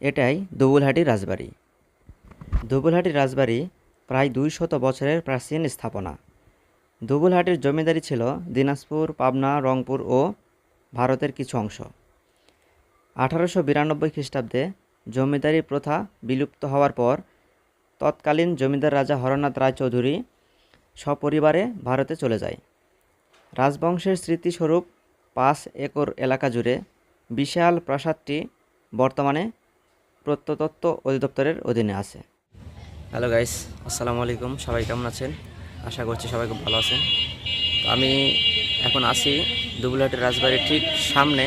এটাই দুবুলহাটি রাজবাড়ি। দুবুলহাটি রাজবাড়ি প্রায় দুই শত বছরের প্রাচীন স্থাপনা। দুবুলহাটির জমিদারি ছিল দিনাজপুর, পাবনা, রংপুর ও ভারতের কিছু অংশ। আঠারোশো বিরানব্বই খ্রিস্টাব্দে জমিদারি প্রথা বিলুপ্ত হওয়ার পর তৎকালীন জমিদার রাজা হরনাথ রায়চৌধুরী সপরিবারে ভারতে চলে যায়। রাজবংশের স্মৃতিস্বরূপ পাঁচ একর এলাকা জুড়ে বিশাল প্রাসাদটি বর্তমানে প্রত্নতত্ত্ব অধিদপ্তরের অধীনে আছে। হ্যালো গাইস আসসালামু আলাইকুম। সবাই কেমন আছেন? আশা করছি সবাই খুব ভালো আছেন। তো আমি এখন আছি দুবুলহাটের রাজবাড়ির ঠিক সামনে।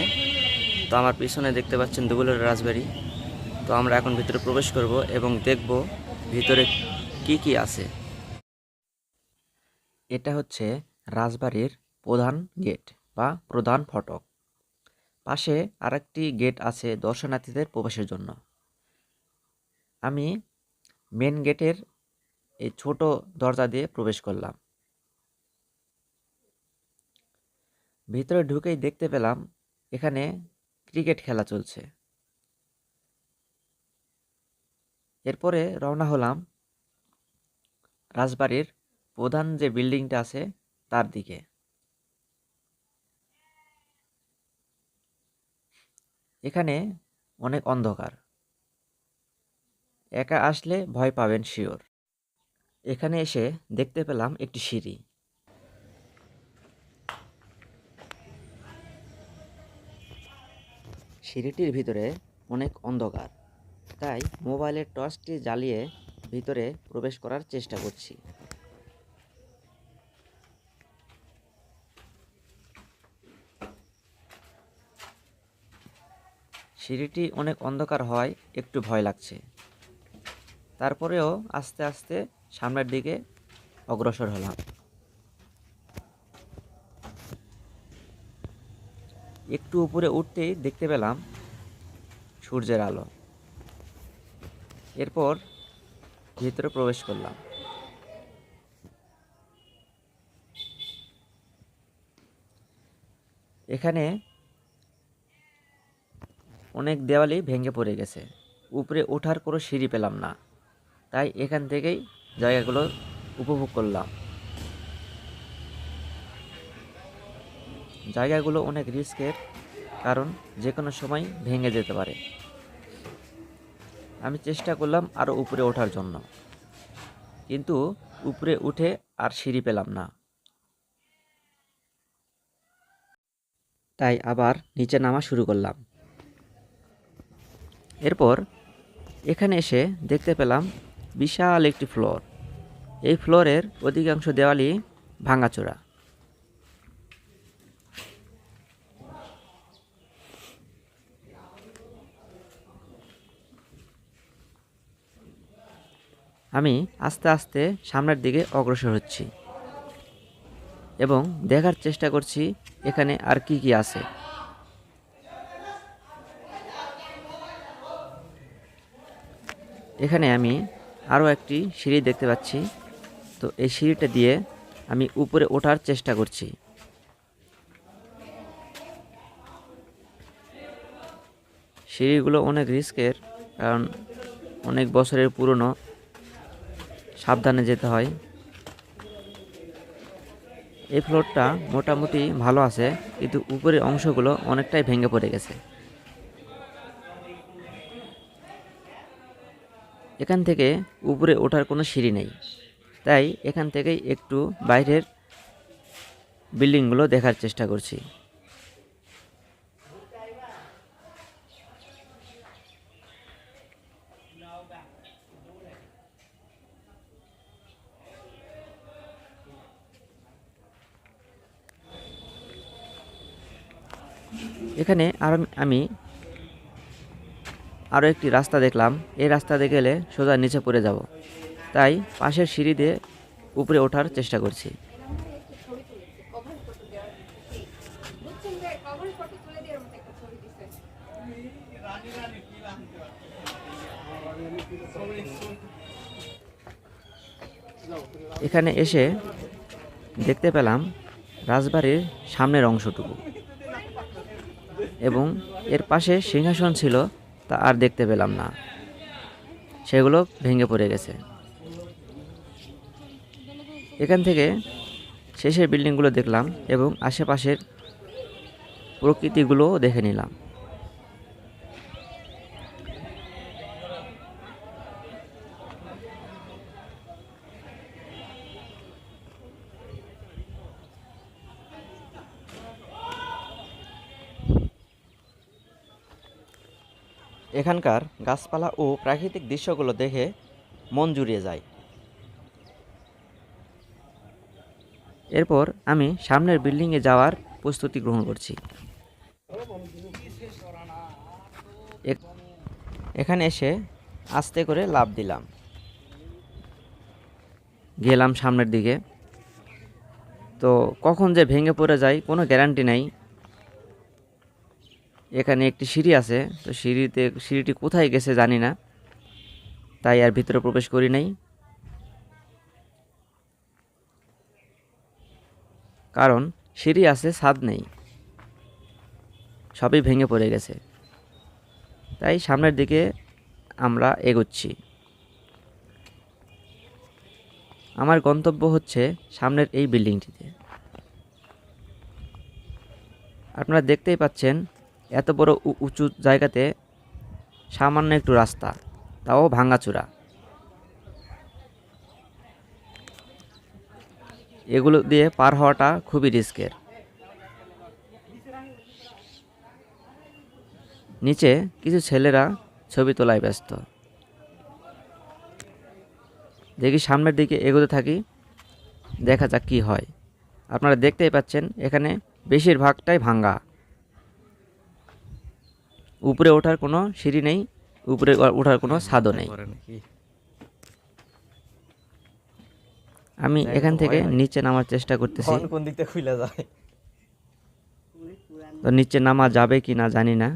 তো আমার পিছনে দেখতে পাচ্ছেন দুবুলহাটের রাজবাড়ি। তো আমরা এখন ভিতরে প্রবেশ করব এবং দেখব ভিতরে কি কি আছে। এটা হচ্ছে রাজবাড়ির প্রধান গেট বা প্রধান ফটক। পাশে আরেকটি গেট আছে দর্শনার্থীদের প্রবেশের জন্য। আমি মেন গেটের এই ছোট দরজা দিয়ে প্রবেশ করলাম। ভিতরে ঢুকেই দেখতে পেলাম এখানে ক্রিকেট খেলা চলছে। এরপরে রওনা হলাম রাজবাড়ির প্রধান যে বিল্ডিংটা আছে তার দিকে। এখানে অনেক অন্ধকার। একা আসলে ভয় পাবেন শিওর। এখানে এসে দেখতে পেলাম একটি সিঁড়ি। সিঁড়িটির ভিতরে অনেক অন্ধকার, তাই মোবাইলের টর্চটি জ্বালিয়ে ভিতরে প্রবেশ করার চেষ্টা করছি। সিঁড়িটি অনেক অন্ধকার হওয়ায় একটু ভয় লাগছে। তারপরেও আস্তে আস্তে সামনের দিকে অগ্রসর হলাম। একটু উপরে উঠতেই দেখতে পেলাম সূর্যের আলো। এরপর ভিতরে প্রবেশ করলাম। এখানে অনেক দেওয়ালি ভেঙে পড়ে গেছে। উপরে ওঠার কোনো সিঁড়ি পেলাম না। তাই এখান থেকেই জায়গাগুলো উপভোগ করলাম। জায়গাগুলো অনেক রিস্কের কারণ যে কোনো সময় ভেঙে যেতে পারে। আমি চেষ্টা করলাম আরও উপরে ওঠার জন্য। কিন্তু উপরে উঠে আর সিঁড়ি পেলাম না। তাই আবার নিচে নামা শুরু করলাম। এরপর এখানে এসে দেখতে পেলাম বিশাল একটি ফ্লোর। এই ফ্লোরের অধিকাংশ দেওয়ালই ভাঙাচোরা। আমি আস্তে আস্তে সামনের দিকে অগ্রসর হচ্ছি এবং দেখার চেষ্টা করছি এখানে আর কি কি আছে। এখানে আমি আরও একটি সিঁড়ি দেখতে পাচ্ছি। তো এই সিঁড়িটা দিয়ে আমি উপরে ওঠার চেষ্টা করছি। সিঁড়িগুলো অনেক রিস্কের, কারণ অনেক বছরের পুরনো, সাবধানে যেতে হয়। এই ফ্লোরটা মোটামুটি ভালো আছে, কিন্তু উপরের অংশগুলো অনেকটাই ভেঙে পড়ে গেছে। এখান থেকে উপরে ওঠার কোনো সিঁড়ি নেই। তাই এখান থেকেই একটু বাইরের বিল্ডিংগুলো দেখার চেষ্টা করছি। এখানে আর আমি আরও একটি রাস্তা দেখলাম। এই রাস্তা দিয়ে গেলে সোজা নিচে পড়ে যাব। তাই পাশের সিঁড়ি দিয়ে উপরে ওঠার চেষ্টা করছি। এখানে এসে দেখতে পেলাম রাজবাড়ির সামনের অংশটুকু। এবং এর পাশে সিংহাসন ছিল তা আর দেখতে পেলাম না। সেগুলো ভেঙে পড়ে গেছে। এখান থেকে শেষের বিল্ডিংগুলো দেখলাম এবং আশেপাশের প্রকৃতিগুলোও দেখে নিলাম। এখানকার গাছপালা ও প্রাকৃতিক দৃশ্যগুলো দেখে মন জুড়িয়ে যায়। এরপর আমি সামনের বিল্ডিংয়ে যাওয়ার প্রস্তুতি গ্রহণ করছি। এখানে এসে আস্তে করে লাভ দিলাম। গেলাম সামনের দিকে। তো কখন যে ভেঙে পড়ে যায় কোনো গ্যারান্টি নাই। এখানে একটি সিঁড়ি আছে, তো সিঁড়িতে, সিঁড়িটি কোথায় গেছে জানি না, তাই আর ভিতরে প্রবেশ করি নাই। কারণ সিঁড়ি আছে, ছাদ নেই, সবই ভেঙে পড়ে গেছে। তাই সামনের দিকে আমরা এগোচ্ছি। আমার গন্তব্য হচ্ছে সামনের এই বিল্ডিংটিতে। আপনারা দেখতেই পাচ্ছেন এত বড় উঁচু জায়গাতে সামান্য একটু রাস্তা, তাও ভাঙাচোরা এগুলো দিয়ে পার হওয়াটা খুবই রিস্কের। নিচে কিছু ছেলেরা ছবি তোলায় ব্যস্ত। দেখি সামনের দিকে এগোতে থাকি, দেখা যাক কি হয়। আপনারা দেখতেই পাচ্ছেন, এখানে বেশিরভাগটাই ভাঙ্গা। উপরে ওঠার কোনো সিঁড়ি নেই উপরে ওঠার কোনো ছাদও নেই। আমি এখান থেকে নিচে নামার চেষ্টা করতেছি। কোন দিক থেকে খুলে যায়? তো নিচে নামা যাবে কি না জানি না।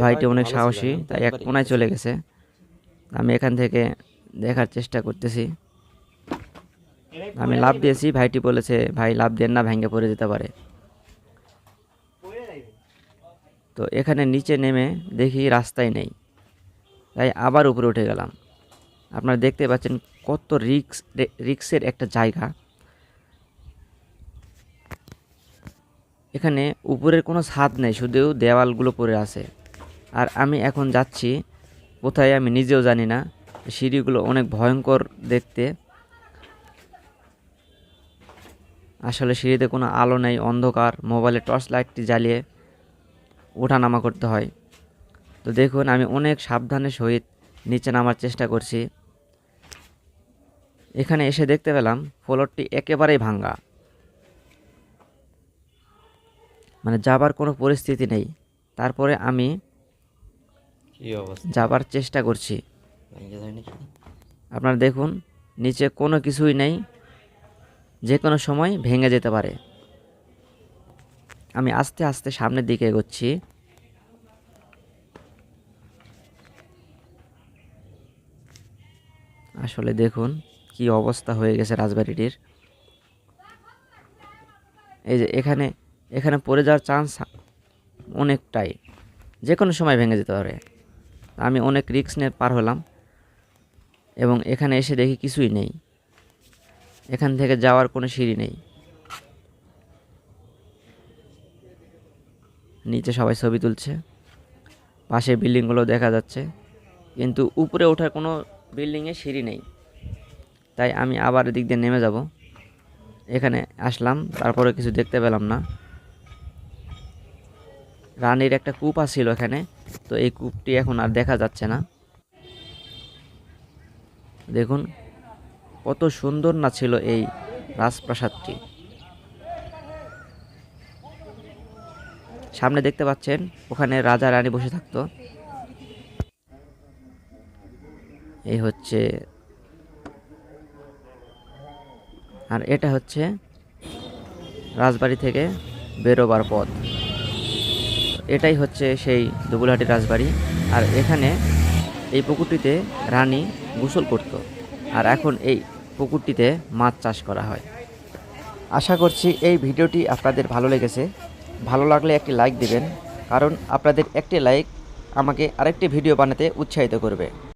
ভাইটি অনেক সাহসী তাই এক কোনায় চলে গেছে। আমি এখান থেকে দেখার চেষ্টা করতেছি। আমি লাভ দিয়েছি ভাইটি বলেছে ভাই লাভ দেন না ভেঙে পড়ে যেতে পারে। তো এখানে নিচে নেমে দেখি রাস্তায় নেই। তাই আবার উপরে উঠে গেলাম। আপনারা দেখতে পাচ্ছেন কত রিক্স রিক্সের একটা জায়গা। এখানে উপরের কোনো ছাদ নেই, শুধু দেওয়ালগুলো পড়ে আছে। আর আমি এখন যাচ্ছি, কোথায় আমি নিজেও জানি না। সিঁড়িগুলো অনেক ভয়ঙ্কর দেখতে। আসলে সিঁড়িতে কোনো আলো নেই, অন্ধকার, মোবাইলে টর্চ লাইটটি জ্বালিয়ে ওঠানামা করতে হয়। তো দেখুন আমি অনেক সাবধানের সহিত নিচে নামার চেষ্টা করছি। এখানে এসে দেখতে পেলাম ফ্লোরটি একেবারেই ভাঙ্গা। মানে যাবার কোনো পরিস্থিতি নেই। তারপরে আমি যাবার চেষ্টা করছি। আপনারা দেখুন নিচে কোনো কিছুই নেই। যে কোনো সময় ভেঙে যেতে পারে। আমি আস্তে আস্তে সামনের দিকে এগোচ্ছি। আসলে দেখুন কি অবস্থা হয়ে গেছে রাজবাড়িটির। এই যে এখানে এখানে পড়ে যাওয়ার চান্স অনেকটাই। যে কোনো সময় ভেঙে যেতে পারে। আমি অনেক রিস্ক নিয়ে পার হলাম এবং এখানে এসে দেখি কিছুই নেই। এখান থেকে যাওয়ার কোনো সিঁড়ি নেই। নিচে সবাই ছবি তুলছে। পাশে বিল্ডিংগুলো দেখা যাচ্ছে। কিন্তু উপরে ওঠার কোনো বিল্ডিংয়ে সিঁড়ি নেই। তাই আমি আবার এদিক দিয়ে নেমে যাব। এখানে আসলাম, তারপরে কিছু দেখতে পেলাম না। রানীর একটা কূপ ছিল এখানে, তো এই কূপটি এখন আর দেখা যাচ্ছে না। দেখুন, কত সুন্দর না ছিল এই রাজপ্রাসাদটি। সামনে দেখতে পাচ্ছেন, ওখানে রাজা রানী বসে থাকতো। এই হচ্ছে আর এটা হচ্ছে রাজবাড়ি থেকে বেরোবার পথ। এটাই হচ্ছে সেই দুবুলহাটি রাজবাড়ি। আর এখানে এই পুকুরটিতে রানী গোসল করত। আর এখন এই পুকুরটিতে মাছ চাষ করা হয়। আশা করছি এই ভিডিওটি আপনাদের ভালো লেগেছে। ভালো লাগলে একটি লাইক দিবেন। কারণ আপনাদের একটি লাইক আমাকে আরেকটি ভিডিও বানাতে উৎসাহিত করবে।